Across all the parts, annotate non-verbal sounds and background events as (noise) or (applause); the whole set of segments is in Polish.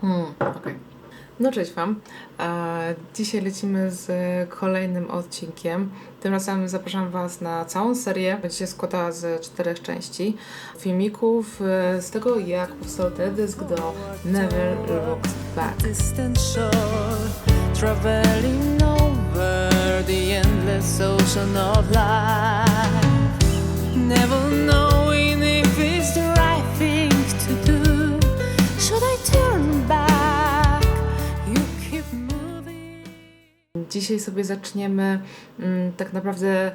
Hmm, okej. No cześć Wam. E, Dzisiaj lecimy z kolejnym odcinkiem. Tym razem zapraszam Was na całą serię. Będzie się składała z czterech części filmików e, z tego, jak powstał teledysk do Never Looked Back. traveling over the endless ocean of life, never knowing Dzisiaj sobie zaczniemy mm, tak naprawdę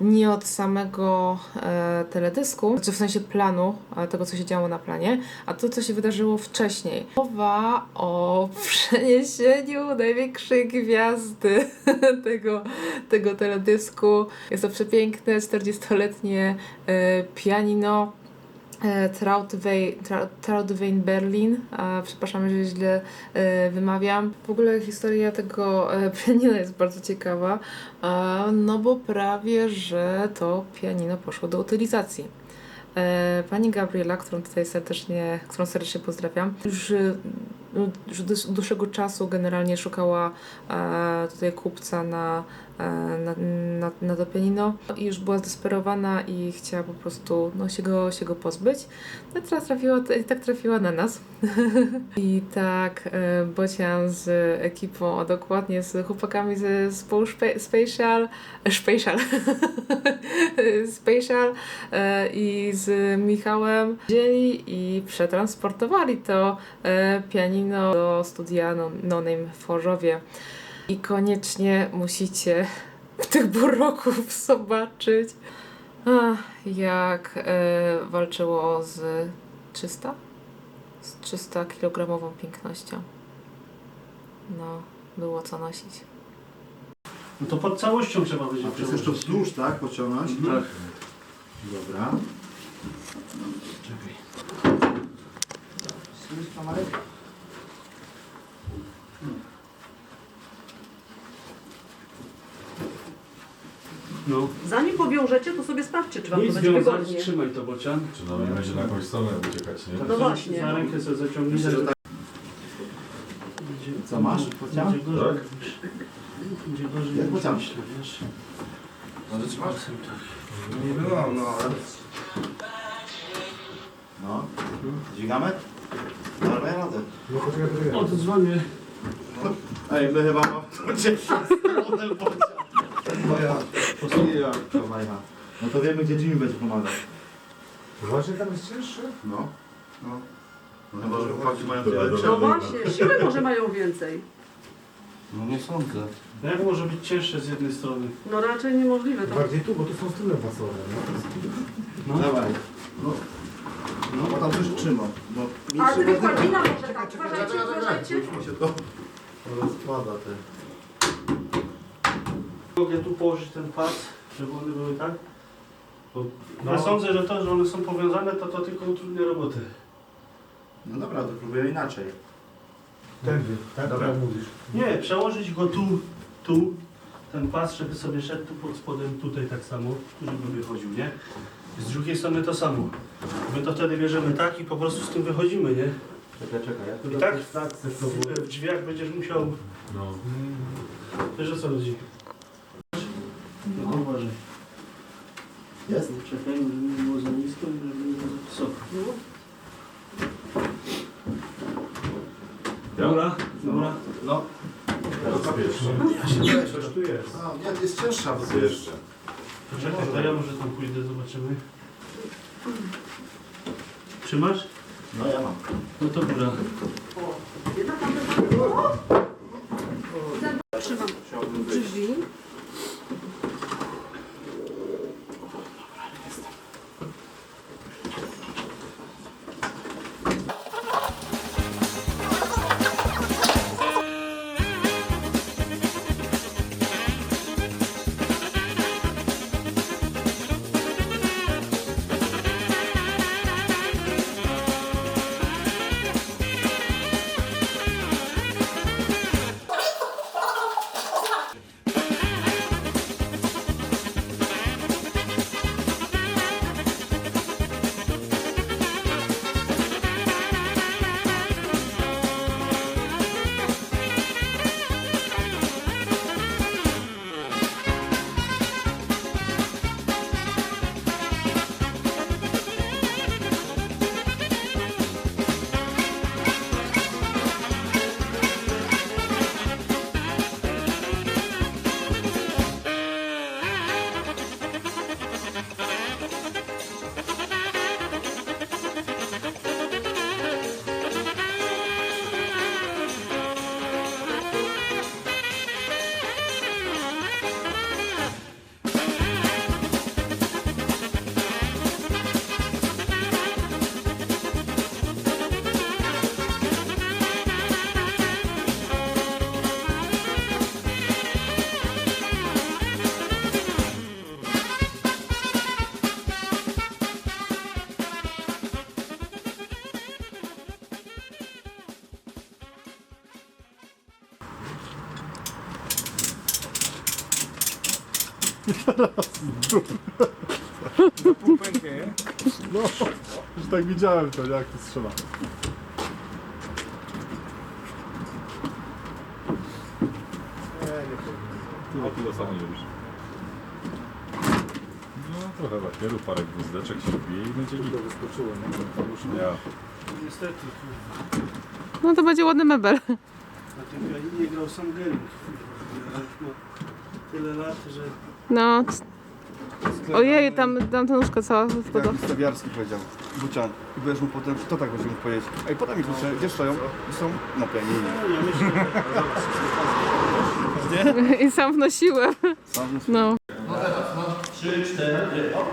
nie od samego e, teledysku, czy w sensie planu, e, tego co się działo na planie, a to co się wydarzyło wcześniej. Mowa o (laughs) przeniesieniu największej gwiazdy (laughs) tego, tego teledysku. Jest to przepiękne 40-letnie e, pianino Trau- Trautwein Berlin. E, przepraszam, jeżeli źle e, wymawiam. W ogóle historia tego e, (laughs) pianina jest bardzo ciekawa, e, no bo prawie, że to pianino poszło do utylizacji. E, Pani Gabriela, którą tutaj serdecznie, którą serdecznie pozdrawiam, już, e, już dłuższego czasu generalnie szukała e, tutaj kupca na, e, na, na, na to pianino i już była zdesperowana i chciała po prostu no, się, go, się go pozbyć. No i teraz trafiła, tak trafiła na nas. (laughs) I tak e, Bocian z ekipą, a dokładnie z chłopakami ze zespołu Spe- Spatial, e, (laughs) Spatial, e, i z Michałem wzięli i przetransportowali to e, pianino do studia No, no Name w Chorzowie. I koniecznie musicie tych buroków (laughs) zobaczyć, Ach, jak e, walczyło z 300? z 300 kilogramową pięknością. No, było co nosić. No to pod całością trzeba będzie A przez jeszcze wzdłuż, tak? Pociągnąć? Tak. Dobra. Czekaj. No, Zanim powiążecie, to sobie sprawdźcie, czy wam nic to będzie związać, wygodnie. trzymaj to bocian. Przynajmniej będzie na jakąś stronę uciekać, nie? No właśnie. Za rękę sobie zaciągnij. Myślę, że tak. Co masz? Bocian? Będzie gorzej. Tak? Będzie gorzej. Jak bocian? myślę, wiesz. Może trzymasz? Tak. Nie było, no ale... No. Dźwigamy? Dobra, ja radę. O, to dzwonię. Ej, my chyba mamy cię stronę bocia. Moja posługa. No to wiemy, gdzie Jimmy będzie pomagał. Właśnie tam jest cięższy? No. No. No chyba, że chłopaki mają tyle dobra. No właśnie, siły może mają więcej. No nie sądzę. Jak może być cięższe z jednej strony? No raczej niemożliwe. To... Bardziej tu, bo tu są struny basowe. No. No. Dawaj. No. No, bo tam coś trzyma. No, A ty wykładina może tak, uważajcie, uważajcie. Się to rozkłada te. Mogę tu położyć ten pas, żeby one były tak? Bo No. Ja sądzę, że to, że one są powiązane, to to tylko utrudnia robotę. No dobra, to próbuję inaczej. Tędy, tak? Dobra. Tak mówisz. Nie, przełożyć go tu, tu, ten pas, żeby sobie szedł tu pod spodem, tutaj tak samo, żeby wychodził, nie? Z drugiej strony to samo. My to wtedy bierzemy tak i po prostu z tym wychodzimy, nie? Czekaj, czekaj. I tak tak, było. w drzwiach będziesz musiał, No. wiesz o co chodzi? No uważaj. Jest? Czekaj, żeby nie było za nisko i żeby nie było za wysoko. Dobra, dobra. No. Bezpiecznie. Ja się boję, Coś tu jest. A, nie, jest cięższa. bo To jeszcze. Czekaj, to ja może tam pójdę, zobaczymy. Trzymasz? No ja mam. No to góra. No, już tak widziałem to, jak to strzela. Tyle kilo samo nie robisz. No, trochę lakieru, parę gwizdeczek się wbije i będzie git. wyskoczyło, nie? Ja. Niestety, No to będzie ładny mebel. na tym pianinie grał sam Gering. No, tyle lat, że No. Ojej, tam, tam ta nóżka cała wpadła. Tak, Stawiarski powiedział, Bucian. I będziesz mu potem, kto tak będzie mógł powiedzieć? Ej, podaj mi klucze, gdzie stoją? I są na pianinie. no, ja myślę, że (laughs) (laughs) I sam wnosiłem. Sam No. Trzy, cztery, o.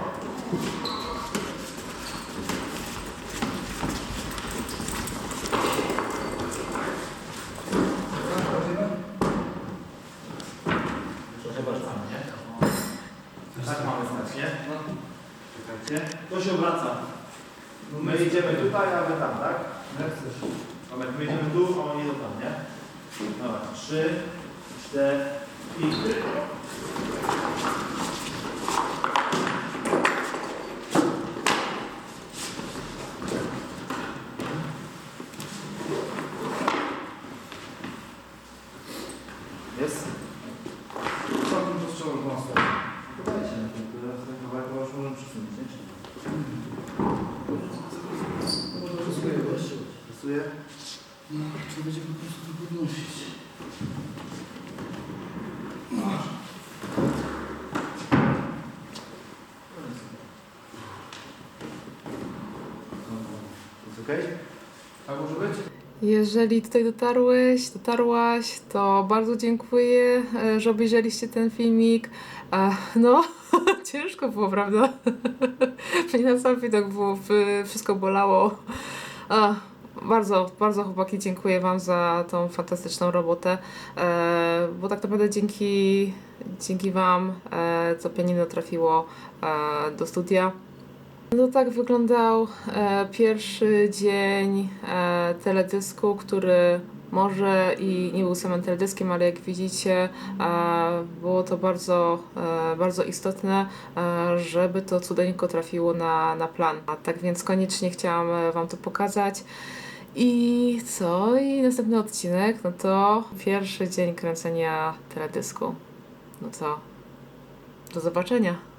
Proszę bardzo, nie? Tak mamy znać, nie? Czekajcie. To się obraca. My idziemy tutaj, a wy tam, tak? Jak chcesz. Dobra, my idziemy tu, a oni idą tam, nie? Dobra, trzy, cztery i... Jest? Całkiem rozstrzelał w mocno. Podajcie na tym, teraz ten kawałek chyba już możemy przesunąć, nie? Pasuje, Pasuje? No, to będzie po prostu podnosić. Jest okej? Tak może być? Jeżeli tutaj dotarłeś, dotarłaś, to bardzo dziękuję, e, że obejrzeliście ten filmik. E, No, (laughs) ciężko było, prawda? (laughs) Mnie na sam widok było, wszystko bolało. E, Bardzo, bardzo chłopaki dziękuję Wam za tą fantastyczną robotę, e, bo tak naprawdę dzięki, dzięki Wam e, to pianino trafiło e, do studia. No tak wyglądał e, pierwszy dzień e, teledysku, który może i nie był samym teledyskiem, ale jak widzicie, e, było to bardzo, e, bardzo istotne, e, żeby to cudeńko trafiło na, na plan. A tak więc koniecznie chciałam e, Wam to pokazać. I co? I następny odcinek, no to pierwszy dzień kręcenia teledysku. No to do zobaczenia.